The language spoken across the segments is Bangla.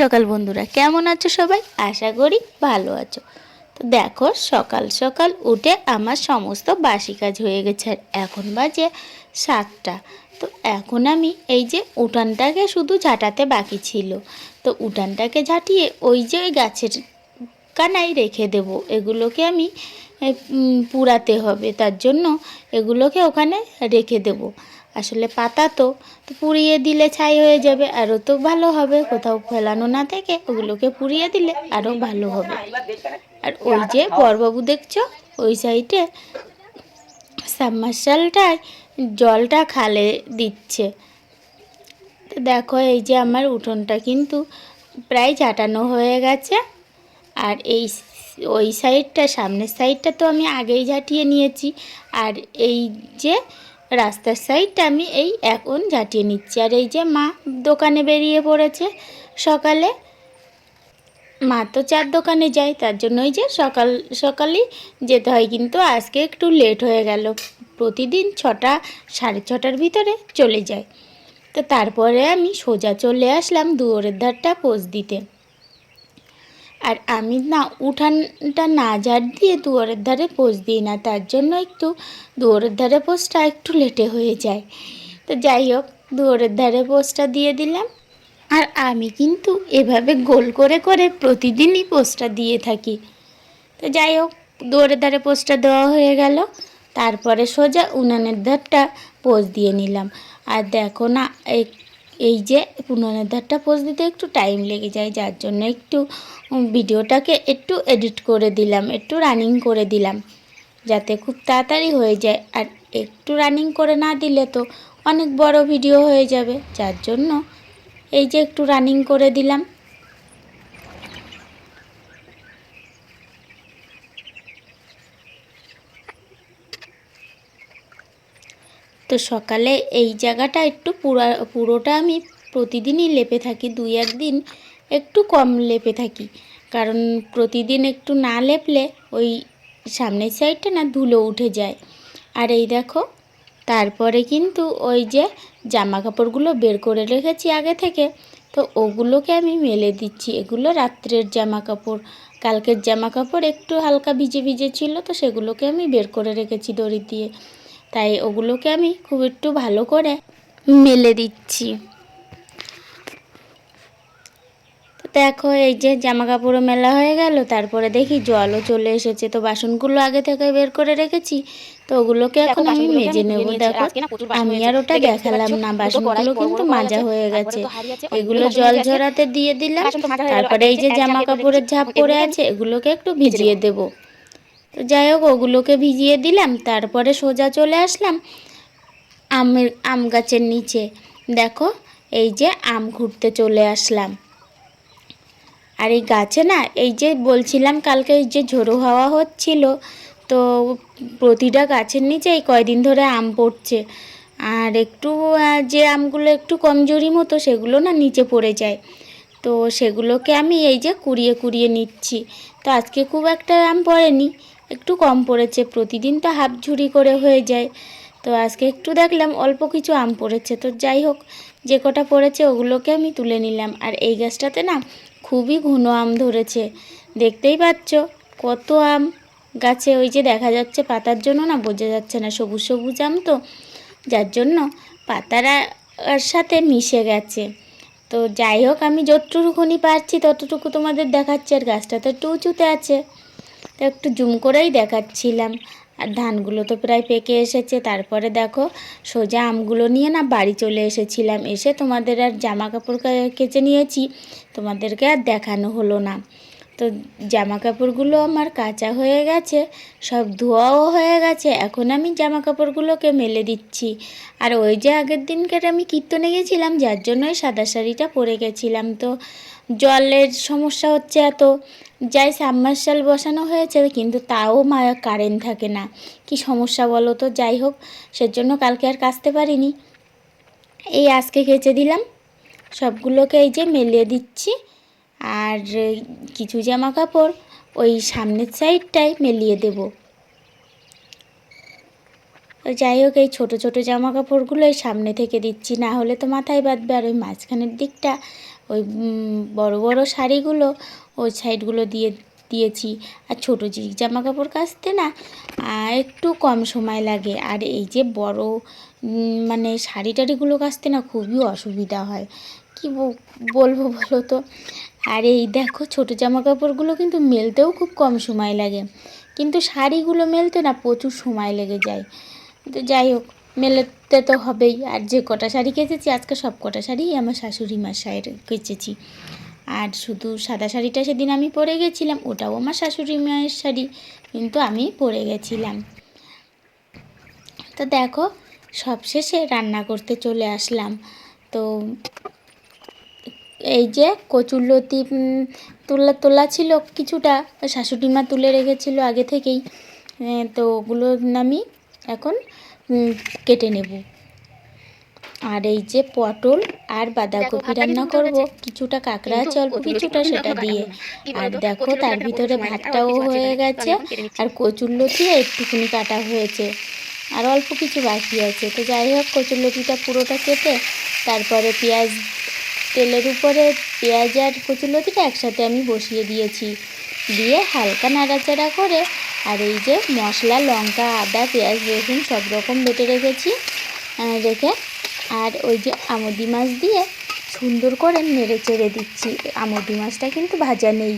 সকাল বন্ধুরা, কেমন আছো সবাই? আশা করি ভালো আছো। তো দেখো, সকাল সকাল উঠে আমার সমস্ত বাসি কাজ হয়ে গেছে এখন বাজে সাতটা। তো এখন আমি এই যে উঠানটাকে শুধু ঝাঁটাতে বাকি ছিল, তো উঠানটাকে ঝাঁটিয়ে ওই যে ওই গাছের কানায় রেখে দেব। এগুলোকে আমি পুড়াতে হবে, তার জন্য এগুলোকে ওখানে রেখে দেব। আসলে পাতা তো পুড়িয়ে দিলে ছাই হয়ে যাবে, আরও তো ভালো হবে। কোথাও ফেলানো না থেকে ওগুলোকে পুড়িয়ে দিলে আরও ভালো হবে। আর ওই যে বরবাবু দেখছ, ওই সাইডে সাবমার্শালটায় জলটা খালে দিচ্ছে। তো দেখো, এই যে আমার উঠোনটা কিন্তু প্রায় চাটানো হয়ে গেছে। আর এই ওই সাইডটা, সামনের সাইডটা তো আমি আগেই ঝাঁটিয়ে নিয়েছি। আর এই যে রাস্তার সাইডটা আমি এই এখন ঝাঁটিয়ে নিচ্ছি। আর এই যে মা দোকানে বেরিয়ে পড়েছে সকালে, মা তো চার দোকানে যায়, তার জন্য ওই যে সকাল, সকালই যেতে হয়। কিন্তু আজকে একটু লেট হয়ে গেল। প্রতিদিন ছটা, সাড়ে ছটার ভিতরে চলে যায়। তো তারপরে আমি সোজা চলে আসলাম দুয়ারের ধারটা পোজ দিতে। আর আমি না উঠানটা না ঝাড় দিয়ে দুয়ারের ধারে পোজ দিই না, তার জন্য একটু দুয়ারের ধারে পোস্টটা একটু লেটে হয়ে যায়। তো যাই হোক, দুয়ারের ধারে পোস্টটা দিয়ে দিলাম। আর আমি কিন্তু এভাবে গোল করে করে প্রতিদিনই পোস্টটা দিয়ে থাকি। তো যাই হোক, দুয়ারের ধারে পোস্টটা দেওয়া হয়ে গেল। তারপরে সোজা উনানের ধারটা পোজ দিয়ে নিলাম। আর দেখো না এই যে উনানের ধারটা পোজ দিতে একটু টাইম লেগে যায়, যার জন্য একটু ভিডিওটাকে একটু এডিট করে দিলাম, একটু রানিং করে দিলাম, যাতে খুব তাড়াতাড়ি হয়ে যায়। আর একটু রানিং করে না দিলে তো অনেক বড় ভিডিও হয়ে যাবে, যার জন্য এই যে একটু রানিং করে দিলাম। তো সকালে এই জায়গাটা একটু পুরা, পুরোটা আমি প্রতিদিনই লেপে থাকি, দুই একদিন একটু কম লেপে থাকি। কারণ প্রতিদিন একটু না লেপলে ওই সামনের সাইডটা না ধুলো উঠে যায়। আর এই দেখো, তারপরে কিন্তু ওই যে জামা কাপড়গুলো বের করে রেখেছি আগে থেকে, তো ওগুলোকে আমি মেলে দিচ্ছি। এগুলো রাত্রের জামা কাপড় কালকের জামা কাপড় একটু হালকা ভিজে ভিজে ছিল, তো সেগুলোকে আমি বের করে রেখেছি দড়ি দিয়ে। তাই ওগুলোকে আমি খুব একটু ভালো করে মেলে দিচ্ছি। দেখো এই যে জামা কাপড়ও মেলা হয়ে গেল তারপরে দেখি জলও চলে এসেছে। তো বাসনগুলো আগে থেকে বের করে রেখেছি তো ওগুলোকে এখন আমি মেজে নেব। দেখো আমি আর ওটা দেখালাম না বাসনগুলো কিন্তু মাজা হয়ে গেছে। এগুলো জল ঝরাতে দিয়ে দিলাম তারপরে এই যে জামা কাপড়ের ঝাপ পরে আছে এগুলোকে একটু ভিজিয়ে দেব। তো যাই হোক, ওগুলোকে ভিজিয়ে দিলাম, তারপরে সোজা চলে আসলাম আমের, আম গাছের নিচে। দেখো, এই যে আম ঘুরতে চলে আসলাম। আর এই গাছে না, এই যে বলছিলাম কালকে এই যে ঝোড়ো হাওয়া হচ্ছিল, তো প্রতিটা গাছের নিচে এই কয়দিন ধরে আম পড়ছে। আর একটু যে আমগুলো একটু কমজোরি মতো, সেগুলো না নিচে পড়ে যায়। তো সেগুলোকে আমি এই যে কুড়িয়ে কুড়িয়ে নিচ্ছি। তো আজকে খুব একটা আম পড়েনি। একটু কম পড়েছে প্রতিদিন তো হাফ ঝুড়ি করে হয়ে যায়। তো আজকে একটু দেখলাম, অল্প কিছু আম পড়েছে। তো যাই হোক, যে কটা পড়েছে ওগুলোকে আমি তুলে নিলাম। আর এই গাছটাতে না খুবই ঘন আম ধরেছে। দেখতেই পাচ্ছ, কত আম গাছে, ওই যে দেখা যাচ্ছে পাতার জন্য না বোঝা যাচ্ছে না, সবুজ সবুজ আম তো। যার জন্য পাতারা আর সাথে মিশে গেছে। তো যাই হোক, আমি যতটুকুনি পারছি ততটুকু তোমাদের দেখাচ্ছি। আর গাছটা তো একটু উঁচুতে আছে। তো একটু জুম করেই দেখাচ্ছিলাম। আর ধানগুলো তো প্রায় পেকে এসেছে। তারপরে দেখো, সোজা আমগুলো নিয়ে না বাড়ি চলে এসেছিলাম। এসে তোমাদের আর জামা কাপড় কেচে নিয়েছি। তোমাদেরকে আর দেখানো হলো না। তো জামা কাপড়গুলো আমার কাঁচা হয়ে গেছে, সব ধোয়াও হয়ে গেছে। এখন আমি জামা কাপড়গুলোকে মেলে দিচ্ছি। আর ওই যে আগের দিনকার আমি কীর্তনে গেছিলাম, যার জন্য ওই সাদা শাড়িটা পরে গেছিলাম। তো জলের সমস্যা হচ্ছে এত। যাই সাবমার্শাল বসানো হয়েছে, কিন্তু তাও মা কারেন্ট থাকে না। কি সমস্যা বলো তো? যাই হোক, সেজন্য কালকে আর কাচতে পারিনি। এই আজকে কেচে দিলাম। সবগুলোকে এই যে মেলিয়ে দিচ্ছি। আর কিছু জামা কাপড় ওই সামনের সাইডটাই মেলিয়ে দেব। যাই হোক, এই ছোটো ছোটো জামা কাপড়গুলো এই সামনে থেকে দিচ্ছি। না হলে তো মাথায় বাঁধবে। আর ওই মাঝখানের দিকটা ওই বড় বড় শাড়িগুলো ওই সাইডগুলো দিয়ে, দিয়েছি। আর ছোটো জিনিস জামা কাপড় কাচতে না একটু কম সময় লাগে। আর এই যে বড় মানে শাড়ি টাড়িগুলো কাচতে না খুবই অসুবিধা হয়। কি বলব বলো তো? আর এই দেখো ছোটো জামা কাপড়গুলো কিন্তু মেলতেও খুব কম সময় লাগে। কিন্তু শাড়িগুলো মেলতে না প্রচুর সময় লেগে যায়। তো যাই হোক মেলাতে তো হবেই। আর যে কটা শাড়ি কেচেছি, আজকে সব কটা শাড়িই আমার শাশুড়ি মার শাড়ি কেচেছি। আর শুধু সাদা শাড়িটা সেদিন আমি পরে গেছিলাম, ওটাও আমার শাশুড়ি মায়ের শাড়ি, কিন্তু আমি পরে গেছিলাম। তো দেখো সবশেষে রান্না করতে চলে আসলাম। তো এই যে কচুরলতি তোলা তোলা ছিল কিছুটা, শাশুড়ি মা তুলে রেখেছিল আগে থেকেই। তো ওগুলো আমি এখন কেটে নেব। আর এই যে পটল আর বাঁধাকপি রান্না করব কিছুটা কাঁকড়া আছে অল্প কিছুটা সেটা দিয়ে। আর দেখো তার ভিতরে ভাতটাও হয়ে গেছে আর কচুরলতি একটুখানি কাটা হয়েছে। আর অল্প কিছু বাকি আছে। তো যাই হোক কচুরলতিটা পুরোটা কেটে তারপরে পেঁয়াজ তেলের উপরে পেঁয়াজ আর কচুরলতিটা একসাথে আমি বসিয়ে দিয়েছি। দিয়ে হালকা নাড়াচাড়া করে আর এই যে মশলা, লঙ্কা, আদা, পেঁয়াজ, রসুন সব রকম বেটে রেখেছি রেখে। আর ওই যে আমদি মাছ দিয়ে সুন্দর করে নেড়ে চেড়ে দিচ্ছি। আমদি মাছটা কিন্তু ভাজা নেই।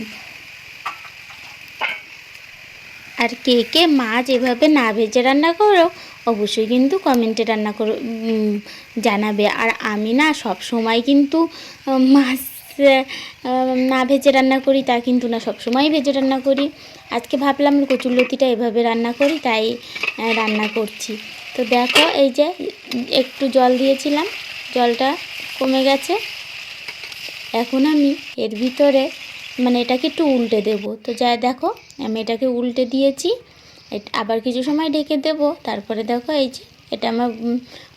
আর কে কে মাছ এভাবে না ভেজে রান্না করো, অবশ্যই কিন্তু কমেন্টে রান্না করো জানাবে। আর আমি না সব সময় কিন্তু মাছ না ভেজে রান্না করি, তা কিন্তু না সব সময় ভেজে রান্না করি। আজকে ভাবলাম কচুরলতিটা এভাবে রান্না করি, তাই রান্না করছি। তো দেখো, এই যে একটু জল দিয়েছিলাম, জলটা কমে গেছে। এখন আমি এর ভিতরে মানে এটাকে একটু উল্টে দেব। তো যাই দেখো, আমি এটাকে উল্টে দিয়েছি আবার কিছু সময় ঢেকে দেব। তারপরে দেখো, এই যে এটা আমার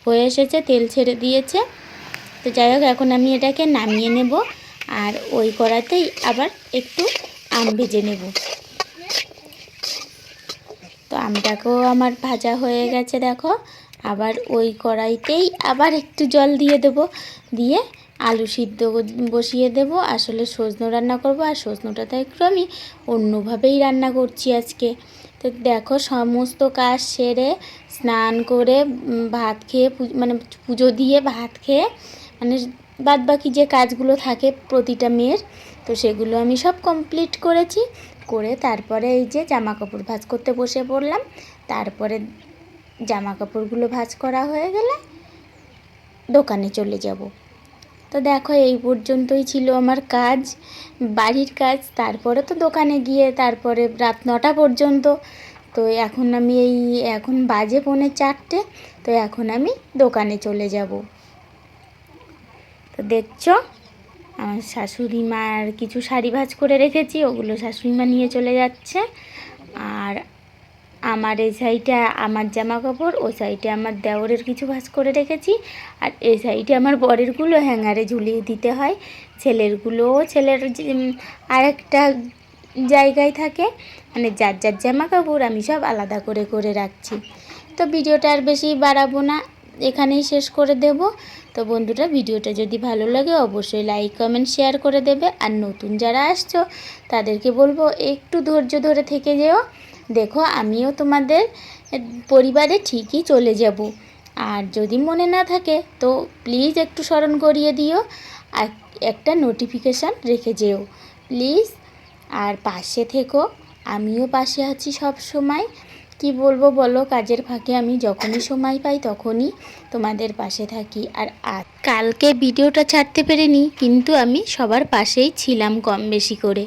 হয়ে এসেছে, তেল ছেড়ে দিয়েছে। তো যাই হোক, এখন আমি এটাকে নামিয়ে নেব। আর ওই কড়াতেই আবার একটু আম ভেজে নেব। তো আমটাকেও আমার ভাজা হয়ে গেছে দেখো। আবার ওই কড়াইতেই আবার একটু জল দিয়ে দেব। দিয়ে আলু সিদ্ধ বসিয়ে দেব। আসলে সজনো রান্না করব আর সজনোটা তো একটু আমি অন্যভাবেই রান্না করছি আজকে। তো দেখো সমস্ত কাজ সেরে স্নান করে ভাত খেয়ে মানে পুজো দিয়ে ভাত খেয়ে মানে বাদ বাকি যে কাজগুলো থাকে প্রতিটা মেয়ের, তো সেগুলো আমি সব কমপ্লিট করেছি। করে তারপরে এই যে জামা কাপড় ভাঁজ করতে বসে পড়লাম। তারপরে জামা কাপড়গুলো ভাঁজ করা হয়ে গেলে দোকানে চলে যাব। তো দেখো এই পর্যন্তই ছিল আমার কাজ, বাড়ির কাজ। তারপরে তো দোকানে গিয়ে তারপরে রাত নটা পর্যন্ত। তো এখন আমি এই, এখন বাজে পৌনে চারটে। তো এখন আমি দোকানে চলে যাব। তো দেখছ? আমার শাশুড়ি মার কিছু শাড়ি ভাঁজ করে রেখেছি, ওগুলো শাশুড়ি মা নিয়ে চলে যাচ্ছে। আর আমার এই সাইডে আমার জামা কাপড় ওই সাইডে আমার দেওরের কিছু ভাঁজ করে রেখেছি। আর এই সাইডে আমার বরেরগুলো হ্যাঙ্গারে ঝুলিয়ে দিতে হয়। ছেলেরগুলোও ছেলের আরেকটা জায়গায় থাকে। মানে যার যার জামা কাপড় আমি সব আলাদা করে করে রাখছি। তো ভিডিওটা আর বেশি বাড়াবো না। এখানেই শেষ করে দেব। তো বন্ধুরা, ভিডিওটা যদি ভালো লাগে, অবশ্যই লাইক কমেন্ট শেয়ার করে দেবে। আর নতুন যারা আসছো, তাদেরকে বলব একটু ধৈর্য ধরে থেকে যেও। দেখো, আমিও তোমাদের পরিবারে ঠিকই চলে যাব। আর যদি মনে না থাকে, তো প্লিজ একটু স্মরণ করিয়ে দিও। আর একটা নোটিফিকেশান রেখে যেও। প্লিজ আর পাশে থেকো। আমিও পাশে আছি সব সময় কি বলব বলো? কাজের ফাঁকে আমি যখনই সময় পাই তখনই তোমাদের পাশে থাকি। আর কালকে ভিডিওটা ছাড়তে পেরেনি, কিন্তু আমি সবার পাশেই ছিলাম কম বেশি করে।